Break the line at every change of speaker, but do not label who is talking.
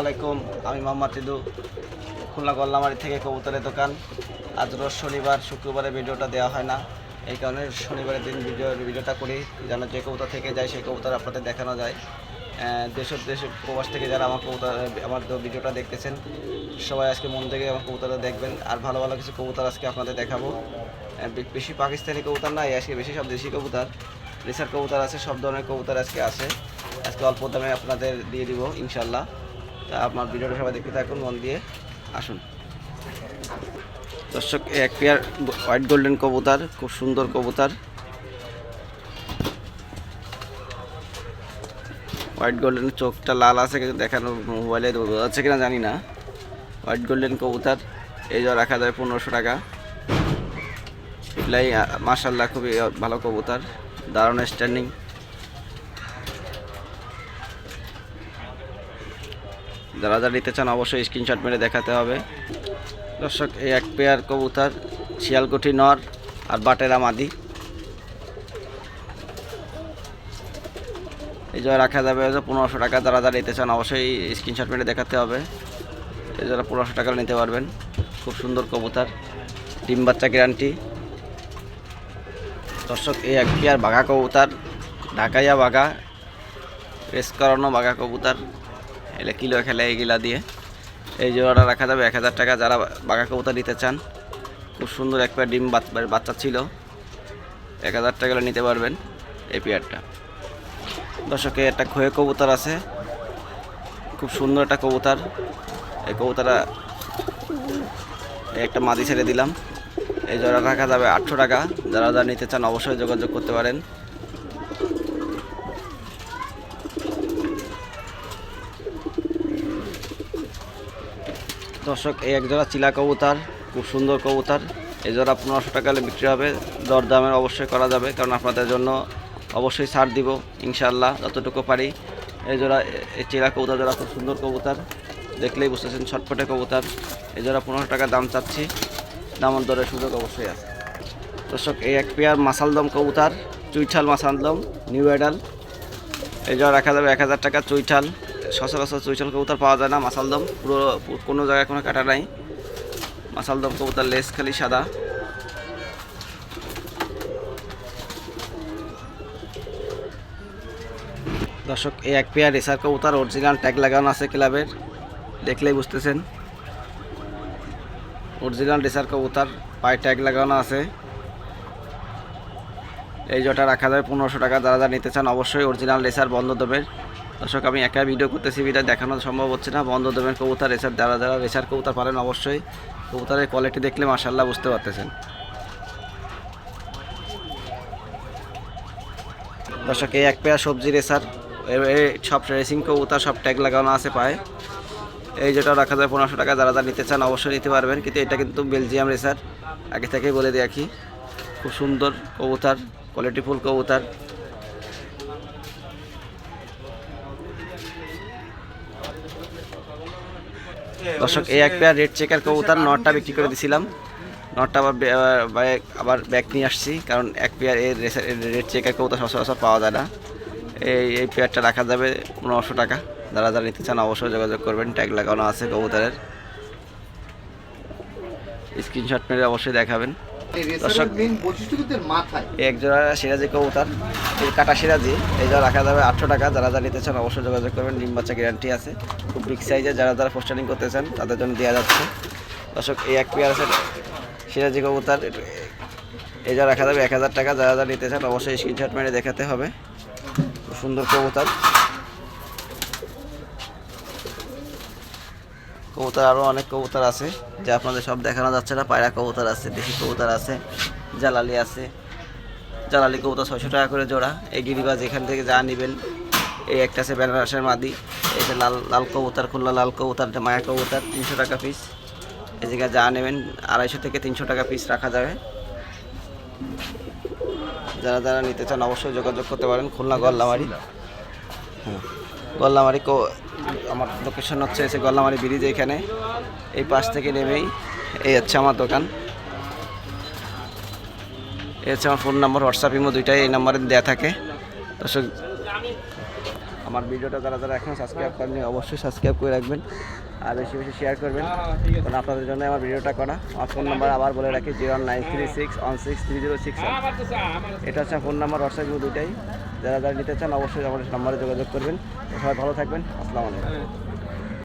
আলাইকুম, আমি মোহাম্মদ ইদু খুলনা গল্লামারি থেকে কবুতরের দোকান। আজ রোজ শনিবার, শুক্রবারে ভিডিওটা দেওয়া হয় না। এই কারণে শনিবারের দিন ভিডিও, ভিডিওটা করি, যেন যে কবুতর থেকে যায়, সেই কবুতর আপনাদের দেখানো যায়। দেশের দেশের প্রবাস থেকে যারা আমার কবুতর, আমার ভিডিওটা দেখতেছেন, সবাই আজকে মন থেকে আমার কবুতরটা দেখবেন। আর ভালো ভালো কিছু কবুতর আজকে আপনাদের দেখাবো। বেশি পাকিস্তানি কবুতর নাই আজকে বেশি সব দেশি কবুতর। রেসার কবুতর আছে, সব ধরনের কবুতর আজকে আছে। আজকে অল্প দামে আপনাদের দিয়ে দিব, ইনশাল্লাহ। তা আপনার ভিডিওটা সবাই দেখতে থাকুন, মন দিয়ে আসুন। দর্শক এক পেয়ার হোয়াইট গোল্ডেন কবুতর, খুব সুন্দর কবুতর। হোয়াইট গোল্ডেন চোখটা লাল আছে দেখানো মোবাইলে আছে কিনা জানি না। হোয়াইট গোল্ডেন কবুতর, এই যা রাখা যায় পনেরোশো টাকা। এগুলাই মার্শাল্লাহ খুবই ভালো কবুতর, দারুণ স্ট্যান্ডিং যারা যারা নিতে চান অবশ্যই স্ক্রিনশট মেরে দেখাতে হবে। দর্শক, এই এক পেয়ার কবুতর, শিয়ালকুঠি নর আর বাটেরা মাদি। এই জন্য রাখা যাবে পনেরোশো টাকা যারা যারা নিতে চান অবশ্যই স্ক্রিনশট মেরে দেখাতে হবে। এই যারা পনেরোশো টাকা নিতে পারবেন। খুব সুন্দর কবুতর, ডিম বাচ্চা গ্যারান্টি দর্শক, এই এক পেয়ার বাঘা কবুতর, ঢাকাইয়া বাঘা রেস করানো বাঘা কবুতর। এলে কিলো খেলে এইগুলা দিয়ে। এই জোড়াটা রাখা যাবে এক হাজার টাকা। যারা বাঘা কবুতর নিতে চান, খুব সুন্দর এক পেয়ার ডিম বাচ- বাচ্চা ছিল। এক হাজার টাকা নিতে পারবেন এই পেয়ারটা দর্শকে একটা খয়ে কবুতর আছে। খুব সুন্দর একটা কবুতর। এই কবুতরটা এই একটা মাদি ছেড়ে দিলাম। এই জোড়া রাখা যাবে আটশো টাকা। যারা যারা নিতে চান, অবশ্যই যোগাযোগ করতে পারেন। দর্শক, এই এক জোড়া চিলা কবুতর, খুব সুন্দর কবুতর। এই জোড়া পনেরোশো টাকা বিক্রি হবে। দরদামের অবশ্যই করা যাবে, কারণ আপনাদের জন্য অবশ্যই ছাড় দিব ইনশাল্লাহ যতটুকু পারি। এই জোড়া, এই চিলা কবুতর জোড়া খুব সুন্দর কবুতর। দেখলেই বুঝতেছেন ছটফটে কবুতর। এই জোড়া পনেরোশো টাকা দাম চাচ্ছি। দামর দরের সুযোগ অবশ্যই আছে। দর্শক, এই এক পেয়ার মাসালদম কবুতর, চুইঠাল মাসালদম, নিউ অ্যাডাল। এই জোড়া রাখা যাবে এক হাজার টাকা চুইঠাল। সচরাচর চৈচল কবুতর পাওয়া যায় না মাসালদম পুরো কোনো জায়গায় কোনো কাটা নাই। মাসালদম কবুতর লেস, খালি সাদা। দর্শক, এই এক পেয়ার রেসার কবুতর, অরিজিনাল ট্যাগ লাগানো আছে ক্লাবের। দেখলেই বুঝতেছেন। অরিজিনাল রেসার কবুতর, পায়ে ট্যাগ লাগানো আছে। এই জটা রাখা যাবে পনেরোশো টাকা। যারা যারা নিতে চান, অবশ্যই অরিজিনাল রেসার বন্ধ দেবের। দর্শক, আমি একা ভিডিও করতেছি ভিডিও দেখানো সম্ভব হচ্ছে না। বন্ধ দেবেন কবুতর, রেসার যারা যারা রেসার কবুতর পারেন অবশ্যই কবুতারের কোয়ালিটি দেখলে মাসাল্লাহ বুঝতে পারতেছেন। দর্শক, এই এক পেয়ার সবজি রেসার সব রেসিং কবুতর, সব ট্যাগ লাগানো আছে পায়ে। এই যেটা রাখা যায় পনেরোশো টাকা, যারা যারা নিতে চান অবশ্যই নিতে পারবেন, কিন্তু এটা কিন্তু বেলজিয়াম রেসার। আগে থেকেই বলে রাখি খুব সুন্দর কবুতর কোয়ালিটিফুল কবুতর। দর্শক, এই এক পেয়ার রেড চেকার কবুতর, নটটা বিক্রি করে দিছিলাম। নটটা আবার আবার ব্যাগ- নিয়ে আসছি, কারণ এক পেয়ার এর রেড চেকার কবুতর সচরাচর পাওয়া যায় না। এই এই পেয়ারটা রাখা যাবে পনেরোশো টাকা। যারা যারা নিতে চান অবশ্যই যোগাযোগ করবেন ট্যাগ লাগানো আছে কবুতরের। স্ক্রিনশট মেরে অবশ্যই দেখাবেন। দর্শক এক জোড়া সিরাজি কবুতর কাটা সিরাজি এই জোড়া রাখা যাবে আটশো টাকা। যারা যারা নিতে চান অবশ্যই যোগাযোগ করবেন ডিম বাচ্চা গ্যারান্টি আছে। খুব বিগ সাইজে যারা যারা পোস্টারিং করতে চান তাদের জন্য দেওয়া যাচ্ছে। দর্শক এই এক পেয়ার আছে সিরাজি কবুতর এই যা রাখা যাবে এক হাজার টাকা। যারা যারা নিতে চান অবশ্যই স্ক্রিনশট মেরে দেখাতে হবে। খুব সুন্দর কবুতর। কবুতর আরও অনেক কবুতর আছে, যে আপনাদের সব দেখানো যাচ্ছে না। পায়রা কবুতর আছে, দেশি কবুতর আছে, জালালি আছে। জালালি কবুতর ছয়শো টাকা করে জোড়া। এই গিরিবাজ এখান থেকে যা নেবেন, এই একটা আছে বেনারসের মাদি। এই যে লাল লাল কবুতর, খুলনা লাল কবুতর মায়া কবুতর, তিনশো টাকা পিস এই জায়গায় যা নেবেন, আড়াইশো থেকে তিনশো টাকা পিস রাখা যাবে। যারা যারা নিতে চান, অবশ্যই যোগাযোগ করতে পারেন, খুলনা গল্লামারি হ্যাঁ। গল্লামারি আমার লোকেশন হচ্ছে এসে গল্লামারি ব্রিজ এখানে। এই পাশ থেকে নেমেই এই হচ্ছে আমার দোকান। এই হচ্ছে আমার ফোন নাম্বার হোয়াটসঅ্যাপ ইমো দুইটাই এই নাম্বারে দেওয়া থাকে। দর্শক, আমার ভিডিওটা যারা যারা এখন সাবস্ক্রাইব করেনি অবশ্যই সাবস্ক্রাইব করে রাখবেন আর বেশি বেশি শেয়ার করবেন। কারণ আপনাদের জন্য আমার ভিডিওটা করা। আমার ফোন নাম্বার আবার বলে রাখি zero nine three six one six three zero six এটা হচ্ছে ফোন নাম্বার হোয়াটসঅ্যাপ দুইটাই। যারা যারা নিতে চান অবশ্যই আমাদের নাম্বারে যোগাযোগ করবেন। সবাই ভালো থাকবেন। আসসালামু আলাইকুম।